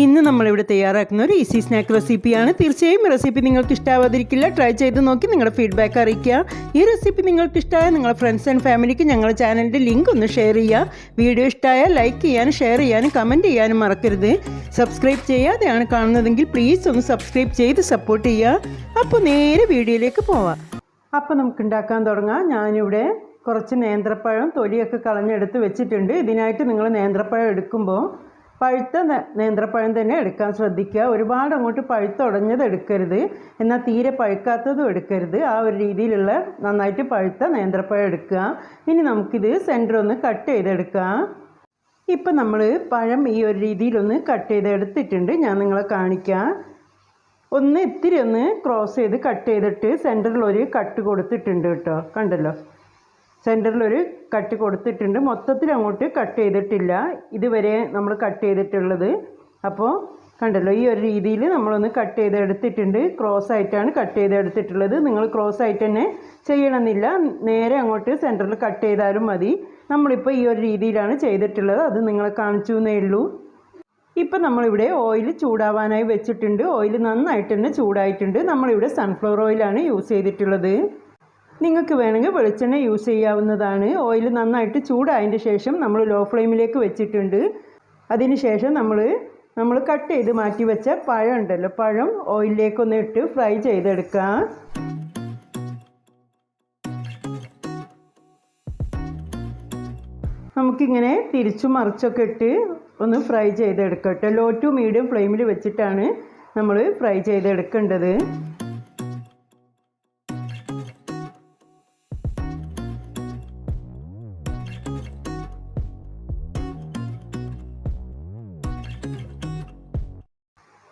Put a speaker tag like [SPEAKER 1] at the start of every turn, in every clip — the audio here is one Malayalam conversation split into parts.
[SPEAKER 1] ഇന്ന് നമ്മളിവിടെ തയ്യാറാക്കുന്ന ഒരു ഈസി സ്നാക്ക് റെസിപ്പിയാണ് തീർച്ചയായും റെസിപ്പി നിങ്ങൾക്ക് ഇഷ്ടാവാതിരിക്കില്ല ട്രൈ ചെയ്ത് നോക്കി നിങ്ങളുടെ ഫീഡ്ബാക്ക് അറിയിക്കുക. ഈ റെസിപ്പി നിങ്ങൾക്ക് ഇഷ്ടമായ നിങ്ങളുടെ ഫ്രണ്ട്സ് ആൻഡ് ഫാമിലിക്ക് ഞങ്ങളുടെ ചാനലിന്റെ ലിങ്ക് ഒന്ന് ഷെയർ ചെയ്യുക. വീഡിയോ ഇഷ്ടമായ ലൈക്ക് ചെയ്യാനും ഷെയർ ചെയ്യാനും കമന്റ് ചെയ്യാനും മറക്കരുത്. സബ്സ്ക്രൈബ് ചെയ്യാതെയാണ് കാണുന്നതെങ്കിൽ പ്ലീസ് ഒന്ന് സബ്സ്ക്രൈബ് ചെയ്ത് സപ്പോർട്ട് ചെയ്യുക. അപ്പോൾ നേരെ വീഡിയോയിലേക്ക് പോവാം. അപ്പോൾ നമുക്ക് ഉണ്ടാക്കാൻ തുടങ്ങാം. ഞാനിവിടെ കുറച്ച് നേന്ത്രപ്പഴം തൊലിയൊക്കെ കളഞ്ഞെടുത്ത് വെച്ചിട്ടുണ്ട്. ഇതിനായിട്ട് നിങ്ങൾ നേന്ത്രപ്പഴം എടുക്കുമ്പോൾ പഴുത്ത നേന്ത്രപ്പഴം തന്നെ എടുക്കാൻ ശ്രദ്ധിക്കുക. ഒരുപാട് അങ്ങോട്ട് പഴുത്തുടഞ്ഞത് എടുക്കരുത്. എന്നാൽ തീരെ പഴുക്കാത്തതും എടുക്കരുത്. ആ ഒരു രീതിയിലുള്ള നന്നായിട്ട് പഴുത്ത നേന്ത്രപ്പഴം എടുക്കുക. ഇനി നമുക്കിത് സെന്റർ ഒന്ന് കട്ട് ചെയ്തെടുക്കാം. ഇപ്പം നമ്മൾ പഴം ഈ ഒരു രീതിയിലൊന്ന് കട്ട് ചെയ്തെടുത്തിട്ടുണ്ട്. ഞാൻ നിങ്ങളെ കാണിക്കാം. ഒന്ന് ഇത്തിരി ഒന്ന് ക്രോസ് ചെയ്ത് കട്ട് ചെയ്തിട്ട് സെന്ററിൽ ഒരു കട്ട് കൊടുത്തിട്ടുണ്ട് കേട്ടോ. കണ്ടല്ലോ? സെന്ററിൽ ഒരു കട്ട് കൊടുത്തിട്ടുണ്ട്. മൊത്തത്തിൽ അങ്ങോട്ട് കട്ട് ചെയ്തിട്ടില്ല. ഇതുവരെ നമ്മൾ കട്ട് ചെയ്തിട്ടുള്ളത്. അപ്പോൾ കണ്ടല്ലോ ഈ ഒരു രീതിയിൽ നമ്മളൊന്ന് കട്ട് ചെയ്തെടുത്തിട്ടുണ്ട്. ക്രോസ് ആയിട്ടാണ് കട്ട് ചെയ്തെടുത്തിട്ടുള്ളത്. നിങ്ങൾ ക്രോസ് ആയിട്ട് തന്നെ ചെയ്യണമെന്നില്ല. നേരെ അങ്ങോട്ട് സെന്ററിൽ കട്ട് ചെയ്താലും മതി. നമ്മളിപ്പോൾ ഈ ഒരു രീതിയിലാണ് ചെയ്തിട്ടുള്ളത്. അത് നിങ്ങളെ കാണിച്ചു എന്നേ ഉള്ളൂ. ഇപ്പം നമ്മളിവിടെ ഓയിൽ ചൂടാവാനായി വെച്ചിട്ടുണ്ട്. ഓയിൽ നന്നായിട്ട് തന്നെ ചൂടായിട്ടുണ്ട്. നമ്മളിവിടെ സൺഫ്ലവർ ഓയിലാണ് യൂസ് ചെയ്തിട്ടുള്ളത്. നിങ്ങൾക്ക് വേണമെങ്കിൽ വെളിച്ചെണ്ണ യൂസ് ചെയ്യാവുന്നതാണ്. ഓയിൽ നന്നായിട്ട് ചൂടായതിന്റെ ശേഷം നമ്മൾ ലോ ഫ്ലെയിമിലേക്ക് വെച്ചിട്ടുണ്ട്. അതിന് ശേഷം നമ്മൾ നമ്മൾ കട്ട് ചെയ്ത് മാറ്റി വെച്ച പഴം ഉണ്ടല്ലോ പഴം ഓയിലിലേക്കൊന്ന് ഇട്ട് ഫ്രൈ ചെയ്തെടുക്കാം. നമുക്കിങ്ങനെ തിരിച്ചു മറിച്ചൊക്കെ ഇട്ട് ഒന്ന് ഫ്രൈ ചെയ്തെടുക്കട്ടെ. ലോ ടു മീഡിയം ഫ്ലെയിമിൽ വെച്ചിട്ടാണ് നമ്മൾ ഫ്രൈ ചെയ്തെടുക്കേണ്ടത്.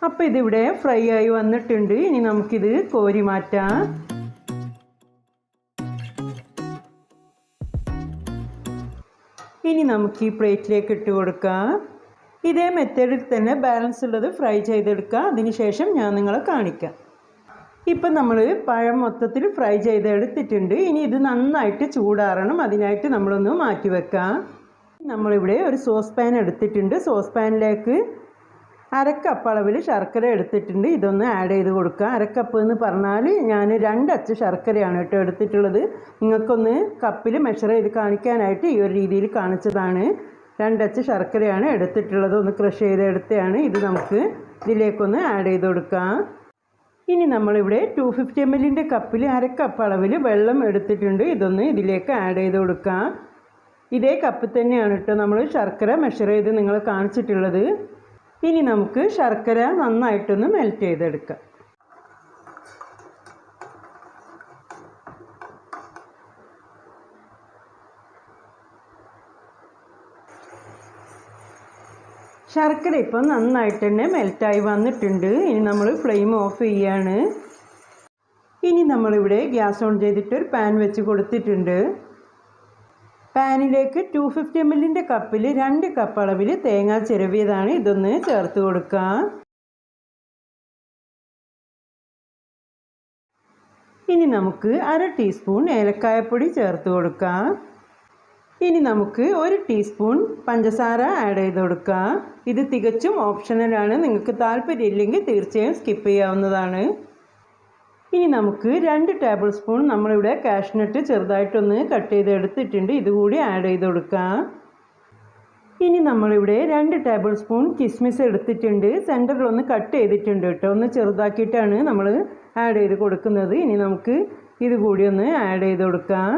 [SPEAKER 1] അപ്പോൾ ഇതിവിടെ ഫ്രൈ ആയി വന്നിട്ടുണ്ട്. ഇനി നമുക്കിത് കോരി മാറ്റാം. ഇനി നമുക്ക് ഈ പ്ലേറ്റിലേക്ക് ഇട്ട് കൊടുക്കാം. ഇതേ മെത്തേഡിൽ തന്നെ ബാലൻസ് ഉള്ളത് ഫ്രൈ ചെയ്തെടുക്കുക അതിനുശേഷം ഞാൻ നിങ്ങളെ കാണിക്കാം. ഇപ്പം നമ്മൾ പഴം മൊത്തത്തിൽ ഫ്രൈ ചെയ്തെടുത്തിട്ടുണ്ട്. ഇനി ഇത് നന്നായിട്ട് ചൂടാറണം. അതിനായിട്ട് നമ്മളൊന്ന് മാറ്റി വെക്കാം നമ്മളിവിടെ ഒരു സോസ് പാൻ എടുത്തിട്ടുണ്ട്. സോസ് പാനിലേക്ക് അരക്കപ്പ് അളവിൽ ശർക്കര എടുത്തിട്ടുണ്ട്. ഇതൊന്ന് ആഡ് ചെയ്ത് കൊടുക്കുക. അരക്കപ്പ് എന്ന് പറഞ്ഞാൽ ഞാൻ രണ്ടച്ച് ശർക്കരയാണ് കേട്ടോ എടുത്തിട്ടുള്ളത്. നിങ്ങൾക്കൊന്ന് കപ്പിൽ മെഷർ ചെയ്ത് കാണിക്കാനായിട്ട് ഈ ഒരു രീതിയിൽ കാണിച്ചതാണ്. രണ്ടച്ച് ശർക്കരയാണ് എടുത്തിട്ടുള്ളത്. ഒന്ന് ക്രഷ് ചെയ്ത് എടുത്തതാണ് ഇത് നമുക്ക് ഇതിലേക്കൊന്ന് ആഡ് ചെയ്ത് കൊടുക്കാം. ഇനി നമ്മളിവിടെ ടു ഫിഫ്റ്റി എം എല്ലിന്റെ കപ്പിൽ അരക്കപ്പ് അളവിൽ വെള്ളം എടുത്തിട്ടുണ്ട്. ഇതൊന്ന് ഇതിലേക്ക് ആഡ് ചെയ്ത് കൊടുക്കാം. ഇതേ കപ്പ് തന്നെയാണ് കേട്ടോ നമ്മൾ ശർക്കര മെഷർ ചെയ്ത് നിങ്ങൾ കാണിച്ചിട്ടുള്ളത്. ഇനി നമുക്ക് ശർക്കര നന്നായിട്ടൊന്ന് മെൽറ്റ് ചെയ്തെടുക്കാം. ശർക്കര ഇപ്പം നന്നായിട്ട് തന്നെ മെൽറ്റായി വന്നിട്ടുണ്ട്. ഇനി നമ്മൾ ഫ്ലെയിം ഓഫ് ചെയ്യാണ്. ഇനി നമ്മളിവിടെ ഗ്യാസ് ഓൺ ചെയ്തിട്ട് ഒരു പാൻ വെച്ച് കൊടുത്തിട്ടുണ്ട്. പാനിലേക്ക് ടു ഫിഫ്റ്റി എം എല്ലിന്റെ കപ്പിൽ രണ്ട് കപ്പ് അളവിൽ തേങ്ങ ചിരവിയതാണ്. ഇതൊന്ന് ചേർത്ത് കൊടുക്കാം. ഇനി നമുക്ക് അര ടീസ്പൂൺ ഏലക്കായപ്പൊടി ചേർത്ത് കൊടുക്കാം. ഇനി നമുക്ക് ഒരു ടീസ്പൂൺ പഞ്ചസാര ആഡ് ചെയ്ത് കൊടുക്കാം. ഇത് തികച്ചും ഓപ്ഷണലാണ് നിങ്ങൾക്ക് താല്പര്യമില്ലെങ്കിൽ തീർച്ചയായും സ്കിപ്പ് ചെയ്യാവുന്നതാണ്. ഇനി നമുക്ക് രണ്ട് ടേബിൾ സ്പൂൺ നമ്മളിവിടെ കാഷ്നട്ട് ചെറുതായിട്ടൊന്ന് കട്ട് ചെയ്ത് എടുത്തിട്ടുണ്ട് ഇതുകൂടി ആഡ് ചെയ്ത് കൊടുക്കാം. ഇനി നമ്മളിവിടെ രണ്ട് ടേബിൾ സ്പൂൺ കിസ്മിസ് എടുത്തിട്ടുണ്ട്. സെന്ററിലൊന്ന് കട്ട് ചെയ്തിട്ടുണ്ട് കേട്ടോ. ഒന്ന് ചെറുതാക്കിയിട്ടാണ് നമ്മൾ ആഡ് ചെയ്ത് കൊടുക്കുന്നത്. ഇനി നമുക്ക് ഇതുകൂടി ഒന്ന് ആഡ് ചെയ്ത് കൊടുക്കാം.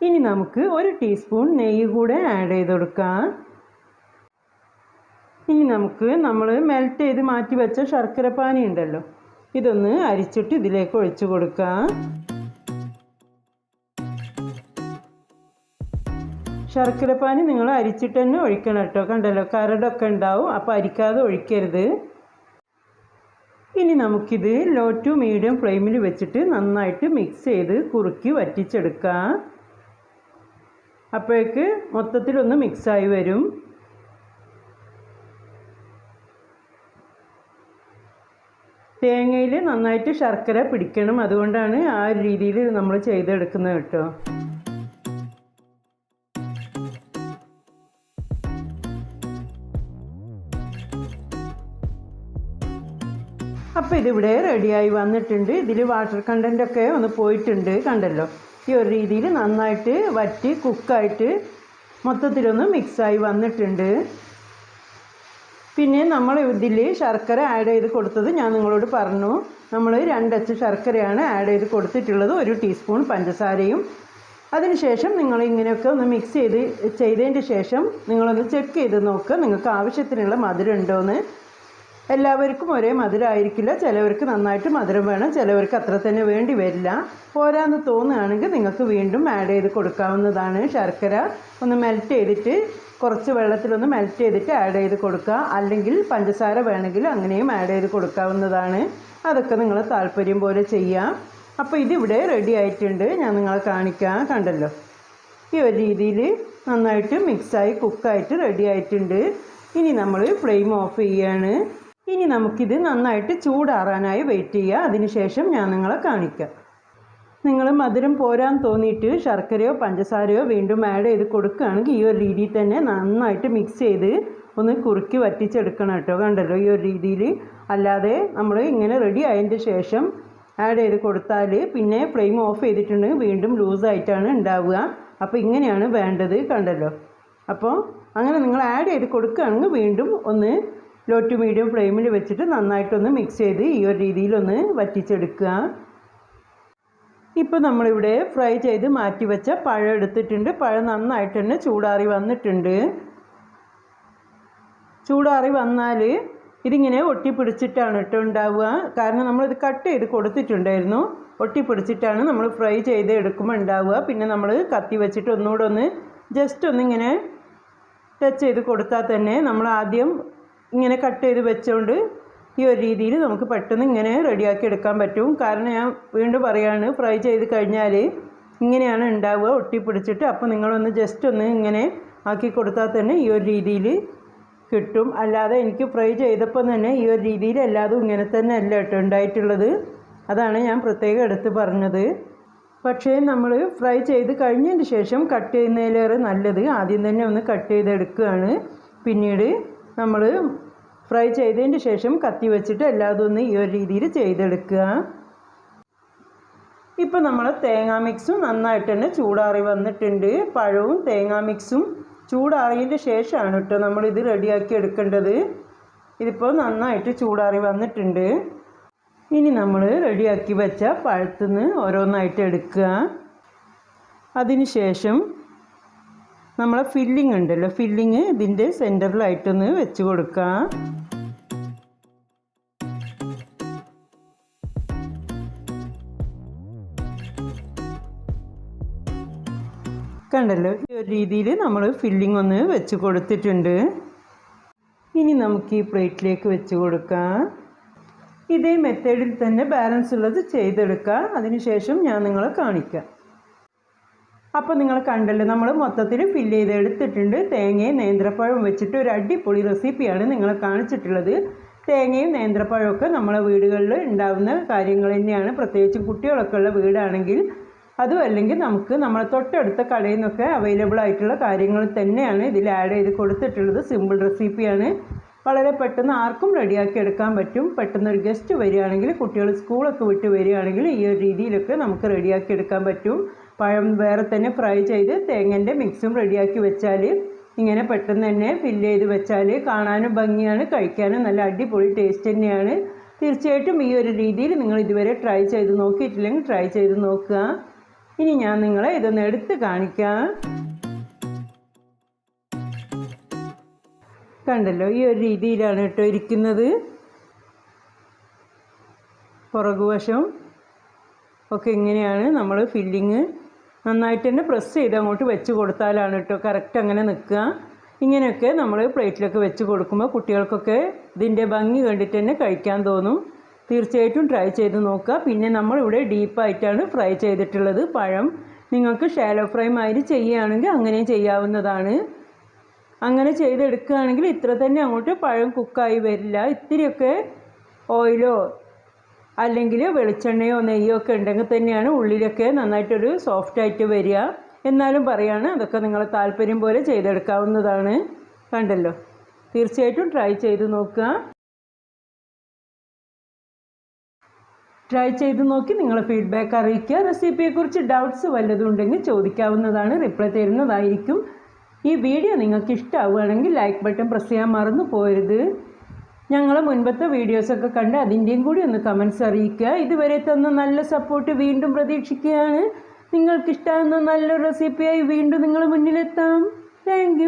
[SPEAKER 1] ഇനി നമുക്ക് ഒരു ടീസ്പൂൺ നെയ്യ് കൂടെ ആഡ് ചെയ്ത് കൊടുക്കാം. ഇനി നമുക്ക് നമ്മൾ മെൽറ്റ് ചെയ്ത് മാറ്റി വെച്ച ശർക്കര പാനി ഉണ്ടല്ലോ. ഇതൊന്ന് അരിച്ചിട്ട് ഇതിലേക്ക് ഒഴിച്ചു കൊടുക്കാം. ശർക്കര പാനി നിങ്ങൾ അരിച്ചിട്ട് തന്നെ ഒഴിക്കണം കേട്ടോ. കണ്ടല്ലോ കരടൊക്കെ ഉണ്ടാവും. അപ്പോൾ അരിക്കാതെ ഒഴിക്കരുത്. ഇനി നമുക്കിത് ലോ ടു മീഡിയം ഫ്ലെയിമിൽ വെച്ചിട്ട് നന്നായിട്ട് മിക്സ് ചെയ്ത് കുറുക്കി വറ്റിച്ചെടുക്കാം. അപ്പോഴേക്ക് മൊത്തത്തിലൊന്ന് മിക്സായി വരും. തേങ്ങയിൽ നന്നായിട്ട് ശർക്കര പിടിക്കണം. അതുകൊണ്ടാണ് ആ ഒരു രീതിയിൽ നമ്മൾ ചെയ്തെടുക്കുന്നത് കേട്ടോ. അപ്പോൾ ഇതിവിടെ റെഡിയായി വന്നിട്ടുണ്ട്. ഇതിൽ വാട്ടർ കണ്ടന്റൊക്കെ ഒന്ന് പോയിട്ടുണ്ട് കണ്ടല്ലോ. ഈ ഒരു രീതിയിൽ നന്നായിട്ട് വറ്റി കുക്കായിട്ട് മൊത്തത്തിലൊന്ന് മിക്സായി വന്നിട്ടുണ്ട്. പിന്നെ നമ്മൾ ഇതിൽ ശർക്കര ആഡ് ചെയ്ത് കൊടുത്തത് ഞാൻ നിങ്ങളോട് പറഞ്ഞു. നമ്മൾ രണ്ടച്ച് ശർക്കരയാണ് ആഡ് ചെയ്ത് കൊടുത്തിട്ടുള്ളത്. ഒരു ടീസ്പൂൺ പഞ്ചസാരയും. അതിനുശേഷം നിങ്ങൾ ഇങ്ങനെയൊക്കെ ഒന്ന് മിക്സ് ചെയ്ത് ചെയ്തതിന്റെ ശേഷം നിങ്ങളൊന്ന് ചെക്ക് ചെയ്ത് നോക്കുക നിങ്ങൾക്ക് ആവശ്യത്തിനുള്ള മധുരം ഉണ്ടോയെന്ന് എല്ലാവർക്കും ഒരേ മധുരമായിരിക്കില്ല ചിലവർക്ക് നന്നായിട്ട് മധുരം വേണം ചിലവർക്ക് അത്ര തന്നെ വേണ്ടി വരില്ല. പോരാന്ന് തോന്നുകയാണെങ്കിൽ നിങ്ങൾക്ക് വീണ്ടും ആഡ് ചെയ്ത് കൊടുക്കാവുന്നതാണ് ശർക്കര. ഒന്ന് മെൽറ്റ് ചെയ്തിട്ട് കുറച്ച് വെള്ളത്തിലൊന്ന് മെൽറ്റ് ചെയ്തിട്ട് ആഡ് ചെയ്ത് കൊടുക്കുക. അല്ലെങ്കിൽ പഞ്ചസാര വേണമെങ്കിൽ അങ്ങനെയും ആഡ് ചെയ്ത് കൊടുക്കാവുന്നതാണ്. അതൊക്കെ നിങ്ങൾ താല്പര്യം പോലെ ചെയ്യാം. അപ്പോൾ ഇതിവിടെ റെഡി ആയിട്ടുണ്ട്. ഞാൻ നിങ്ങളെ കാണിക്കാം. കണ്ടല്ലോ. ഈ ഒരു രീതിയിൽ നന്നായിട്ട് മിക്സായി കുക്കായിട്ട് റെഡി ആയിട്ടുണ്ട്. ഇനി നമ്മൾ ഫ്ലെയിം ഓഫ് ചെയ്യാണ്. ഇനി നമുക്കിത് നന്നായിട്ട് ചൂടാറാനായി വെയിറ്റ് ചെയ്യുക അതിനുശേഷം ഞാൻ നിങ്ങളെ കാണിക്കാം. നിങ്ങൾ മധുരം പോരാൻ തോന്നിയിട്ട് ശർക്കരയോ പഞ്ചസാരയോ വീണ്ടും ആഡ് ചെയ്ത് കൊടുക്കുകയാണെങ്കിൽ ഈ ഒരു രീതിയിൽ തന്നെ നന്നായിട്ട് മിക്സ് ചെയ്ത് ഒന്ന് കുറുക്കി വറ്റിച്ചെടുക്കണം കേട്ടോ. കണ്ടല്ലോ ഈ ഒരു രീതിയിൽ. അല്ലാതെ നമ്മൾ ഇങ്ങനെ റെഡി ആയതിന്റെ ശേഷം ആഡ് ചെയ്ത് കൊടുത്താൽ പിന്നെ ഫ്ലെയിം ഓഫ് ചെയ്തിട്ടുണ്ടെങ്കിൽ വീണ്ടും ലൂസായിട്ടാണ് ഉണ്ടാവുക. അപ്പോൾ ഇങ്ങനെയാണ് വേണ്ടത് കണ്ടല്ലോ. അപ്പോൾ അങ്ങനെ നിങ്ങൾ ആഡ് ചെയ്ത് കൊടുക്കുകയാണെങ്കിൽ വീണ്ടും ഒന്ന് ലോ ടു മീഡിയം ഫ്ലെയിമിൽ വെച്ചിട്ട് നന്നായിട്ടൊന്ന് മിക്സ് ചെയ്ത് ഈ ഒരു രീതിയിലൊന്ന് വറ്റിച്ചെടുക്കുക. ഇപ്പോൾ നമ്മളിവിടെ ഫ്രൈ ചെയ്ത് മാറ്റി വെച്ച പഴം എടുത്തിട്ടുണ്ട്. പഴം നന്നായിട്ട് തന്നെ ചൂടാറി വന്നിട്ടുണ്ട്. ചൂടാറി വന്നാൽ ഇതിങ്ങനെ ഒട്ടിപ്പിടിച്ചിട്ടാണ് ഇട്ടോ ഉണ്ടാവുക. കാരണം നമ്മളിത് കട്ട് ചെയ്ത് കൊടുത്തിട്ടുണ്ടായിരുന്നു. ഒട്ടിപ്പിടിച്ചിട്ടാണ് നമ്മൾ ഫ്രൈ ചെയ്ത് എടുക്കുമ്പോൾ ഉണ്ടാവുക. പിന്നെ നമ്മൾ കത്തി വെച്ചിട്ട് ഒന്നുകൂടെ ഒന്ന് ജസ്റ്റ് ഒന്നിങ്ങനെ ടച്ച് ചെയ്ത് കൊടുത്താൽ തന്നെ നമ്മൾ ആദ്യം ഇങ്ങനെ കട്ട് ചെയ്ത് വെച്ചുകൊണ്ട് ഈ ഒരു രീതിയിൽ നമുക്ക് പെട്ടെന്ന് ഇങ്ങനെ റെഡിയാക്കി എടുക്കാൻ പറ്റും. കാരണം ഞാൻ വീണ്ടും പറയാണ് ഫ്രൈ ചെയ്ത് കഴിഞ്ഞാൽ ഇങ്ങനെയാണ് ഉണ്ടാവുക ഒട്ടിപ്പിടിച്ചിട്ട്. അപ്പോൾ നിങ്ങളൊന്ന് ജസ്റ്റ് ഒന്ന് ഇങ്ങനെ ആക്കി കൊടുത്താൽ തന്നെ ഈ ഒരു രീതിയിൽ കിട്ടും. അല്ലാതെ എനിക്ക് ഫ്രൈ ചെയ്തപ്പോൾ തന്നെ ഈ ഒരു രീതിയിൽ എല്ലാതും ഇങ്ങനെ തന്നെ അല്ല കേട്ടോ ഉണ്ടായിട്ടുള്ളത്. അതാണ് ഞാൻ പ്രത്യേകം എടുത്ത് പറഞ്ഞത്. പക്ഷേ നമ്മൾ ഫ്രൈ ചെയ്ത് കഴിഞ്ഞതിന് ശേഷം കട്ട് ചെയ്യുന്നതിലേറെ നല്ലത് ആദ്യം തന്നെ ഒന്ന് കട്ട് ചെയ്തെടുക്കുകയാണ്. പിന്നീട് നമ്മൾ ഫ്രൈ ചെയ്തതിന് ശേഷം കത്തി വെച്ചിട്ട് എല്ലാതും ഒന്ന് ഈ ഒരു രീതിയിൽ ചെയ്തെടുക്കുക. ഇപ്പോൾ നമ്മൾ തേങ്ങാ മിക്സും നന്നായിട്ട് തന്നെ ചൂടാറി വന്നിട്ടുണ്ട്. പഴവും തേങ്ങാ മിക്സും ചൂടാറിയതിന്റെ ശേഷമാണ് കേട്ടോ നമ്മളിത് റെഡിയാക്കി എടുക്കേണ്ടത്. ഇതിപ്പോൾ നന്നായിട്ട് ചൂടാറി വന്നിട്ടുണ്ട്. ഇനി നമ്മൾ റെഡിയാക്കി വെച്ച പഴത്തുനിന്ന് ഓരോന്നായിട്ട് എടുക്കുക. അതിന് ശേഷം നമ്മളെ ഫില്ലിംഗ് ഉണ്ടല്ലോ. ഫില്ലിങ് ഇതിന്റെ സെന്ററിലായിട്ടൊന്ന് വെച്ച് കൊടുക്കാം. കണ്ടല്ലോ ഈ ഒരു രീതിയിൽ നമ്മൾ ഫില്ലിംഗ് ഒന്ന് വെച്ച് കൊടുത്തിട്ടുണ്ട്. ഇനി നമുക്ക് ഈ പ്ലേറ്റിലേക്ക് വെച്ച് കൊടുക്കാം. ഇതേ മെത്തേഡിൽ തന്നെ ബാലൻസ് ഉള്ളത് ചെയ്തെടുക്കുക അതിനുശേഷം ഞാൻ നിങ്ങളെ കാണിക്കാം. അപ്പോൾ നിങ്ങൾ കണ്ടല്ലോ നമ്മൾ മൊത്തത്തിൽ ഫില്ല് ചെയ്ത് എടുത്തിട്ടുണ്ട് തേങ്ങയും നേന്ത്രപ്പഴവും വെച്ചിട്ട് ഒരു അടിപൊളി റെസിപ്പിയാണ് നിങ്ങൾ കാണിച്ചിട്ടുള്ളത്. തേങ്ങയും നേന്ത്രപ്പഴമൊക്കെ നമ്മളെ വീടുകളിൽ ഉണ്ടാകുന്ന കാര്യങ്ങൾ തന്നെയാണ്. പ്രത്യേകിച്ച് കുട്ടികളൊക്കെ ഉള്ള വീടാണെങ്കിൽ അതും അല്ലെങ്കിൽ നമുക്ക് നമ്മളെ തൊട്ടടുത്ത കടയിൽ നിന്നൊക്കെ അവൈലബിൾ ആയിട്ടുള്ള കാര്യങ്ങൾ തന്നെയാണ് ഇതിൽ ആഡ് ചെയ്ത് കൊടുത്തിട്ടുള്ളത്. സിമ്പിൾ റെസിപ്പിയാണ് വളരെ പെട്ടെന്ന് ആർക്കും റെഡിയാക്കി എടുക്കാൻ പറ്റും. പെട്ടെന്ന് ഒരു ഗസ്റ്റ് വരികയാണെങ്കിൽ കുട്ടികൾ സ്കൂളൊക്കെ വിട്ട് വരികയാണെങ്കിൽ ഈ ഒരു രീതിയിലൊക്കെ നമുക്ക് റെഡിയാക്കി എടുക്കാൻ പറ്റും. പഴം വേറെ തന്നെ ഫ്രൈ ചെയ്ത് തേങ്ങന്റെ മിക്സും റെഡിയാക്കി വെച്ചാൽ ഇങ്ങനെ പെട്ടെന്ന് തന്നെ ഫില്ല് ചെയ്ത് വെച്ചാൽ കാണാനും ഭംഗിയാണ് കഴിക്കാനും നല്ല അടിപൊളി ടേസ്റ്റ് തന്നെയാണ്. തീർച്ചയായിട്ടും ഈ ഒരു രീതിയിൽ നിങ്ങൾ ഇതുവരെ ട്രൈ ചെയ്ത് നോക്കിയിട്ടില്ലെങ്കിൽ ട്രൈ ചെയ്ത് നോക്കുക. ഇനി ഞാൻ നിങ്ങളെ ഇതൊന്ന് എടുത്ത് കാണിക്കാം. കണ്ടല്ലോ ഈ ഒരു രീതിയിലാണ് കേട്ടോ ഇരിക്കുന്നത്. പുറകുവശം ഒക്കെ ഇങ്ങനെയാണ് നമ്മൾ ഫില്ലിങ് നന്നായിട്ട് തന്നെ പ്രസ് ചെയ്ത് അങ്ങോട്ട് വെച്ച് കൊടുത്താലാണ് കേട്ടോ കറക്റ്റ് അങ്ങനെ നിൽക്കുക ഇങ്ങനെയൊക്കെ നമ്മൾ പ്ലേറ്റിലൊക്കെ വെച്ച് കൊടുക്കുമ്പോൾ കുട്ടികൾക്കൊക്കെ ഇതിന്റെ ഭംഗി കണ്ടിട്ട് തന്നെ കഴിക്കാൻ തോന്നും. തീർച്ചയായിട്ടും ട്രൈ ചെയ്ത് നോക്കുക പിന്നെ നമ്മളിവിടെ ഡീപ്പായിട്ടാണ് ഫ്രൈ ചെയ്തിട്ടുള്ളത് പഴം. നിങ്ങൾക്ക് ഷാലോ ഫ്രൈ മാതിരി ചെയ്യുകയാണെങ്കിൽ അങ്ങനെ ചെയ്യാവുന്നതാണ്. അങ്ങനെ ചെയ്തെടുക്കുകയാണെങ്കിൽ ഇത്ര തന്നെ അങ്ങോട്ട് പഴം കുക്കായി വരില്ല. ഇത്തിരിയൊക്കെ ഓയിലോ അല്ലെങ്കിൽ വെളിച്ചെണ്ണയോ നെയ്യോ ഒക്കെ ഉണ്ടെങ്കിൽ തന്നെയാണ് ഉള്ളിലൊക്കെ നന്നായിട്ടൊരു സോഫ്റ്റായിട്ട് വരിക. എന്നാലും പറയാണ് അതൊക്കെ നിങ്ങൾ താല്പര്യം പോലെ ചെയ്തെടുക്കാവുന്നതാണ്. കണ്ടല്ലോ? തീർച്ചയായിട്ടും ട്രൈ ചെയ്ത് നോക്കുക. ട്രൈ ചെയ്ത് നോക്കി നിങ്ങൾ ഫീഡ്ബാക്ക് അറിയിക്കുക. റെസിപ്പിയെക്കുറിച്ച് ഡൗട്ട്സ് വല്ലതും ഉണ്ടെങ്കിൽ ചോദിക്കാവുന്നതാണ്. റിപ്ലൈ തരുന്നതായിരിക്കും. ഈ വീഡിയോ നിങ്ങൾക്ക് ഇഷ്ടമാവുകയാണെങ്കിൽ ലൈക്ക് ബട്ടൺ പ്രസ് ചെയ്യാൻ മറന്നു പോരുത്. ഞങ്ങളെ മുൻപത്തെ വീഡിയോസൊക്കെ കണ്ട് അതിന്റെയും കൂടി ഒന്ന് കമൻസ് അറിയിക്കുക. ഇതുവരെ തന്ന നല്ല സപ്പോർട്ട് വീണ്ടും പ്രതീക്ഷിക്കുകയാണ്. നിങ്ങൾക്ക് ഇഷ്ടമാകുന്ന നല്ലൊരു റെസിപ്പിയായി വീണ്ടും നിങ്ങൾ മുന്നിലെത്താം. താങ്ക്